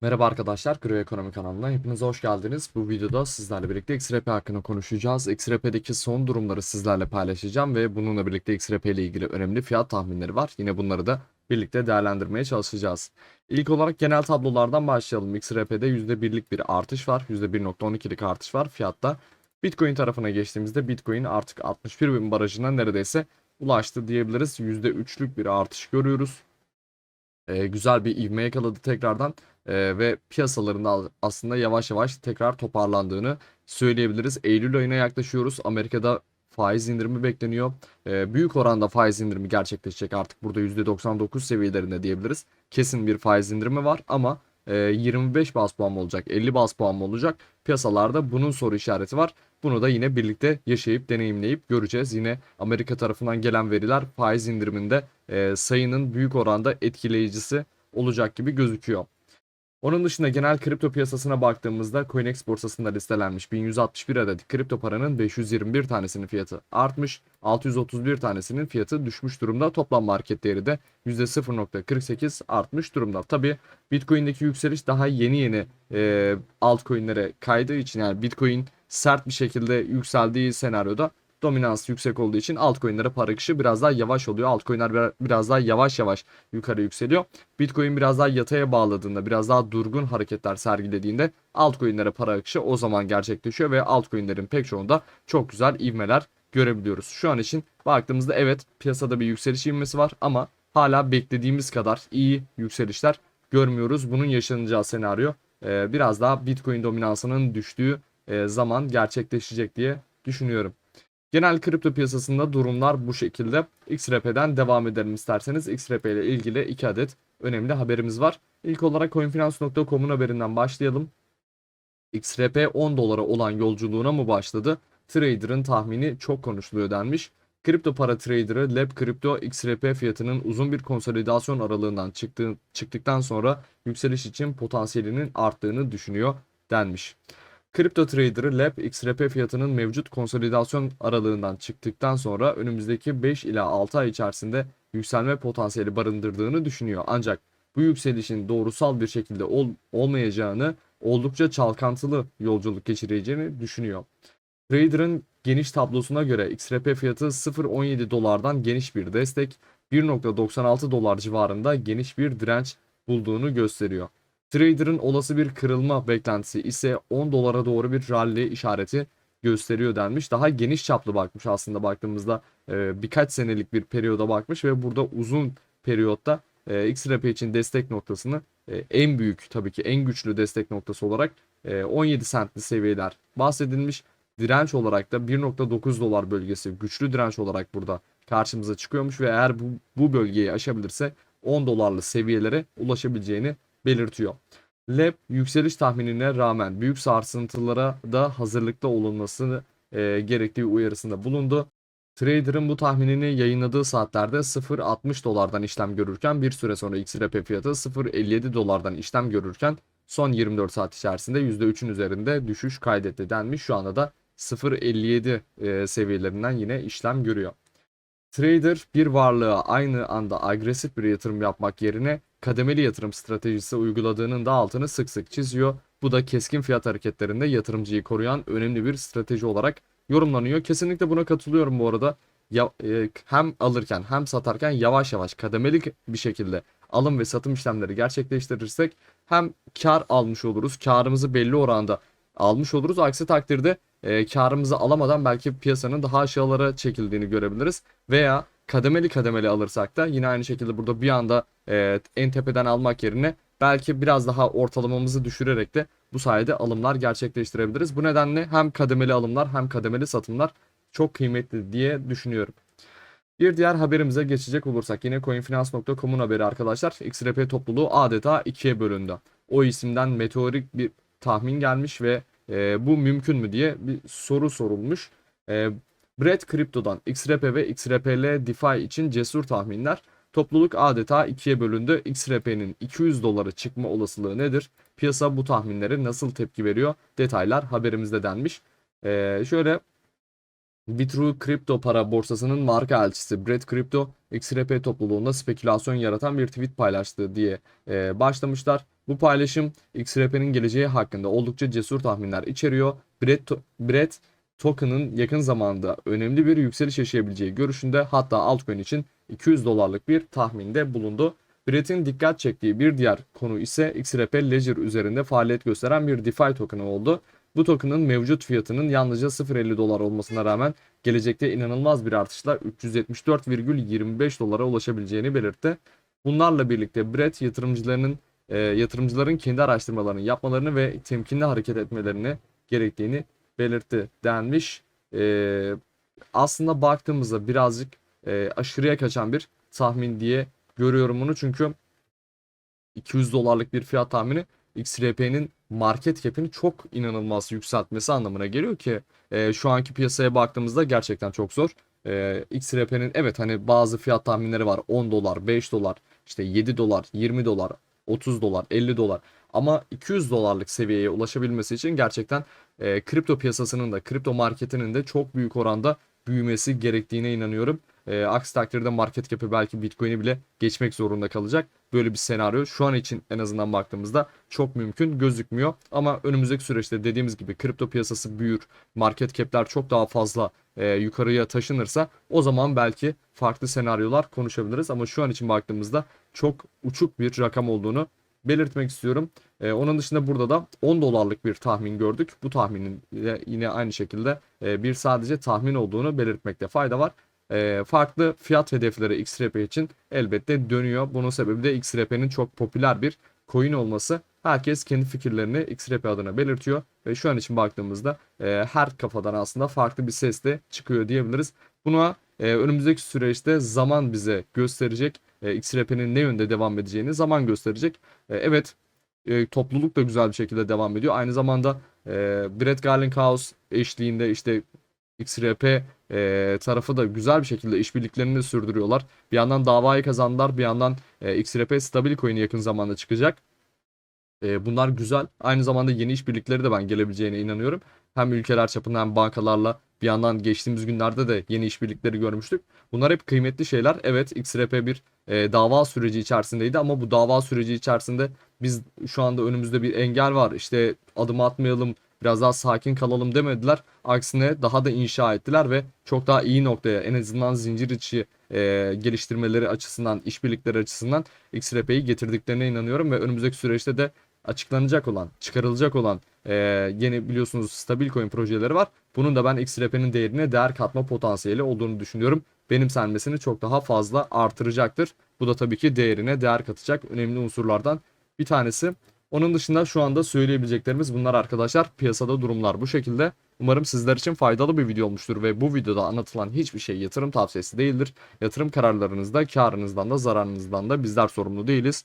Merhaba arkadaşlar, Kuru Ekonomi kanalına hepiniz hoş geldiniz. Bu videoda sizlerle birlikte XRP hakkında konuşacağız. XRP'deki son durumları sizlerle paylaşacağım ve bununla birlikte XRP ile ilgili önemli fiyat tahminleri var. Yine bunları da birlikte değerlendirmeye çalışacağız. İlk olarak genel tablolardan başlayalım. XRP'de %1'lik bir artış var. %1.12'lik artış var fiyatta. Bitcoin tarafına geçtiğimizde Bitcoin artık 61 bin barajına neredeyse ulaştı diyebiliriz. %3'lük bir artış görüyoruz. Ee, güzel bir ivme yakaladı tekrardan Ee, ve piyasalarında al- aslında yavaş yavaş tekrar toparlandığını söyleyebiliriz. Eylül ayına yaklaşıyoruz. Amerika'da faiz indirimi bekleniyor. Ee, büyük oranda faiz indirimi gerçekleşecek artık burada %99 seviyelerinde diyebiliriz. Kesin bir faiz indirimi var ama e, 25 bas puan mı olacak, 50 bas puan mı olacak? Piyasalarda bunun soru işareti var. Bunu da yine birlikte yaşayıp deneyimleyip göreceğiz. Yine Amerika tarafından gelen veriler faiz indiriminde e, sayının büyük oranda etkileyicisi olacak gibi gözüküyor. Onun dışında genel kripto piyasasına baktığımızda CoinEx borsasında listelenmiş 1161 adet kripto paranın 521 tanesinin fiyatı artmış, 631 tanesinin fiyatı düşmüş durumda. Toplam market değeri de %0.48 artmış durumda. Tabi Bitcoin'deki yükseliş daha yeni yeni e, altcoin'lere kaydığı için yani Bitcoin sert bir şekilde yükseldiği senaryoda dominans yüksek olduğu için altcoin'lere para akışı biraz daha yavaş oluyor. Altcoin'ler bir- biraz daha yavaş yavaş yukarı yükseliyor. Bitcoin biraz daha yataya bağladığında, biraz daha durgun hareketler sergilediğinde altcoin'lere para akışı o zaman gerçekleşiyor ve altcoin'lerin pek çoğunda çok güzel ivmeler görebiliyoruz. Şu an için baktığımızda evet piyasada bir yükseliş ivmesi var ama hala beklediğimiz kadar iyi yükselişler görmüyoruz. Bunun yaşanacağı senaryo e, biraz daha Bitcoin dominansının düştüğü e, zaman gerçekleşecek diye düşünüyorum. Genel kripto piyasasında durumlar bu şekilde. XRP'den devam edelim isterseniz. XRP ile ilgili 2 adet önemli haberimiz var. İlk olarak coinfinance.com'un haberinden başlayalım. XRP 10 dolara olan yolculuğuna mı başladı? Trader'ın tahmini çok konuşuluyor denmiş. Kripto para traderı Lab Crypto XRP fiyatının uzun bir konsolidasyon aralığından çıktığı, çıktıktan sonra yükseliş için potansiyelinin arttığını düşünüyor denmiş. Kripto Trader Lab XRP fiyatının mevcut konsolidasyon aralığından çıktıktan sonra önümüzdeki 5 ila 6 ay içerisinde yükselme potansiyeli barındırdığını düşünüyor. Ancak bu yükselişin doğrusal bir şekilde ol- olmayacağını, oldukça çalkantılı yolculuk geçireceğini düşünüyor. Trader'ın geniş tablosuna göre XRP fiyatı 0.17 dolardan geniş bir destek, 1.96 dolar civarında geniş bir direnç bulduğunu gösteriyor. Trader'ın olası bir kırılma beklentisi ise 10 dolara doğru bir rally işareti gösteriyor denmiş. Daha geniş çaplı bakmış aslında baktığımızda e, birkaç senelik bir periyoda bakmış ve burada uzun periyotta e, XRP için destek noktasını e, en büyük tabii ki en güçlü destek noktası olarak e, 17 centli seviyeler bahsedilmiş. Direnç olarak da 1.9 dolar bölgesi güçlü direnç olarak burada karşımıza çıkıyormuş ve eğer bu, bu bölgeyi aşabilirse 10 dolarlı seviyelere ulaşabileceğini belirtiyor. Lab yükseliş tahminine rağmen büyük sarsıntılara da hazırlıklı olunmasını e, gerektiği uyarısında bulundu. Trader'ın bu tahminini yayınladığı saatlerde 0.60 dolardan işlem görürken bir süre sonra XRP fiyatı 0.57 dolardan işlem görürken son 24 saat içerisinde %3'ün üzerinde düşüş kaydetti denmiş. Şu anda da 0.57 e, seviyelerinden yine işlem görüyor. Trader bir varlığa aynı anda agresif bir yatırım yapmak yerine kademeli yatırım stratejisi uyguladığının da altını sık sık çiziyor. Bu da keskin fiyat hareketlerinde yatırımcıyı koruyan önemli bir strateji olarak yorumlanıyor. Kesinlikle buna katılıyorum bu arada. Ya, e, hem alırken hem satarken yavaş yavaş kademeli bir şekilde alım ve satım işlemleri gerçekleştirirsek hem kar almış oluruz. Karımızı belli oranda almış oluruz. Aksi takdirde e, karımızı alamadan belki piyasanın daha aşağılara çekildiğini görebiliriz. Veya kademeli kademeli alırsak da yine aynı şekilde burada bir anda e, en tepeden almak yerine belki biraz daha ortalamamızı düşürerek de bu sayede alımlar gerçekleştirebiliriz. Bu nedenle hem kademeli alımlar hem kademeli satımlar çok kıymetli diye düşünüyorum. Bir diğer haberimize geçecek olursak yine coinfinance.com'un haberi arkadaşlar. XRP topluluğu adeta ikiye bölündü. O isimden meteorik bir tahmin gelmiş ve e, bu mümkün mü diye bir soru sorulmuş. E, Brett Crypto'dan XRP ve XRPL DeFi için cesur tahminler. Topluluk adeta ikiye bölündü. XRP'nin 200 dolara çıkma olasılığı nedir? Piyasa bu tahminlere nasıl tepki veriyor? Detaylar haberimizde denmiş. E, şöyle Bitrue kripto para borsasının marka elçisi Brett Crypto XRP topluluğunda spekülasyon yaratan bir tweet paylaştı diye e, başlamışlar. Bu paylaşım XRP'nin geleceği hakkında oldukça cesur tahminler içeriyor. Brett, Brett token'ın yakın zamanda önemli bir yükseliş yaşayabileceği görüşünde hatta altcoin için 200 dolarlık bir tahminde bulundu. Brett'in dikkat çektiği bir diğer konu ise XRP Ledger üzerinde faaliyet gösteren bir DeFi token'ı oldu. Bu token'ın mevcut fiyatının yalnızca 0.50 dolar olmasına rağmen gelecekte inanılmaz bir artışla 374,25 dolara ulaşabileceğini belirtti. Bunlarla birlikte Brett yatırımcılarının e, yatırımcıların kendi araştırmalarını yapmalarını ve temkinli hareket etmelerini gerektiğini belirtti denmiş. E, aslında baktığımızda birazcık e, aşırıya kaçan bir tahmin diye görüyorum bunu çünkü 200 dolarlık bir fiyat tahmini XRP'nin market cap'ini çok inanılmaz yükseltmesi anlamına geliyor ki e, şu anki piyasaya baktığımızda gerçekten çok zor. E, XRP'nin evet hani bazı fiyat tahminleri var 10 dolar, 5 dolar, işte 7 dolar, 20 dolar, 30 dolar, 50 dolar ama 200 dolarlık seviyeye ulaşabilmesi için gerçekten e, kripto piyasasının da kripto marketinin de çok büyük oranda büyümesi gerektiğine inanıyorum. E, aksi takdirde market cap'i belki Bitcoin'i bile geçmek zorunda kalacak. Böyle bir senaryo şu an için en azından baktığımızda çok mümkün gözükmüyor. Ama önümüzdeki süreçte dediğimiz gibi kripto piyasası büyür, market cap'ler çok daha fazla e, yukarıya taşınırsa o zaman belki farklı senaryolar konuşabiliriz. Ama şu an için baktığımızda çok uçuk bir rakam olduğunu belirtmek istiyorum. E, onun dışında burada da 10 dolarlık bir tahmin gördük. Bu tahminin yine aynı şekilde e, bir sadece tahmin olduğunu belirtmekte fayda var. E, farklı fiyat hedefleri XRP için elbette dönüyor. Bunun sebebi de XRP'nin çok popüler bir coin olması. Herkes kendi fikirlerini XRP adına belirtiyor ve şu an için baktığımızda e, her kafadan aslında farklı bir ses de çıkıyor diyebiliriz. Buna e, önümüzdeki süreçte zaman bize gösterecek. E, XRP'nin ne yönde devam edeceğini zaman gösterecek. E, evet e, topluluk da güzel bir şekilde devam ediyor. Aynı zamanda e, Brett Garlinghouse eşliğinde işte XRP e, tarafı da güzel bir şekilde işbirliklerini sürdürüyorlar. Bir yandan davayı kazandılar. Bir yandan XRP stabil coin'i yakın zamanda çıkacak. E, bunlar güzel. Aynı zamanda yeni işbirlikleri de ben gelebileceğine inanıyorum. Hem ülkeler çapında hem bankalarla bir yandan geçtiğimiz günlerde de yeni işbirlikleri görmüştük. Bunlar hep kıymetli şeyler. Evet XRP bir e, dava süreci içerisindeydi ama bu dava süreci içerisinde biz şu anda önümüzde bir engel var. İşte adım atmayalım, biraz daha sakin kalalım demediler. Aksine daha da inşa ettiler ve çok daha iyi noktaya en azından zincir içi e, geliştirmeleri açısından, işbirlikleri açısından XRP'yi getirdiklerine inanıyorum ve önümüzdeki süreçte de açıklanacak olan, çıkarılacak olan e, yeni biliyorsunuz stabil coin projeleri var. Bunun da ben XRP'nin değerine değer katma potansiyeli olduğunu düşünüyorum. Benimsenmesini çok daha fazla artıracaktır. Bu da tabii ki değerine değer katacak önemli unsurlardan bir tanesi. Onun dışında şu anda söyleyebileceklerimiz bunlar arkadaşlar. Piyasada durumlar bu şekilde. Umarım sizler için faydalı bir video olmuştur ve bu videoda anlatılan hiçbir şey yatırım tavsiyesi değildir. Yatırım kararlarınızda karınızdan da zararınızdan da bizler sorumlu değiliz.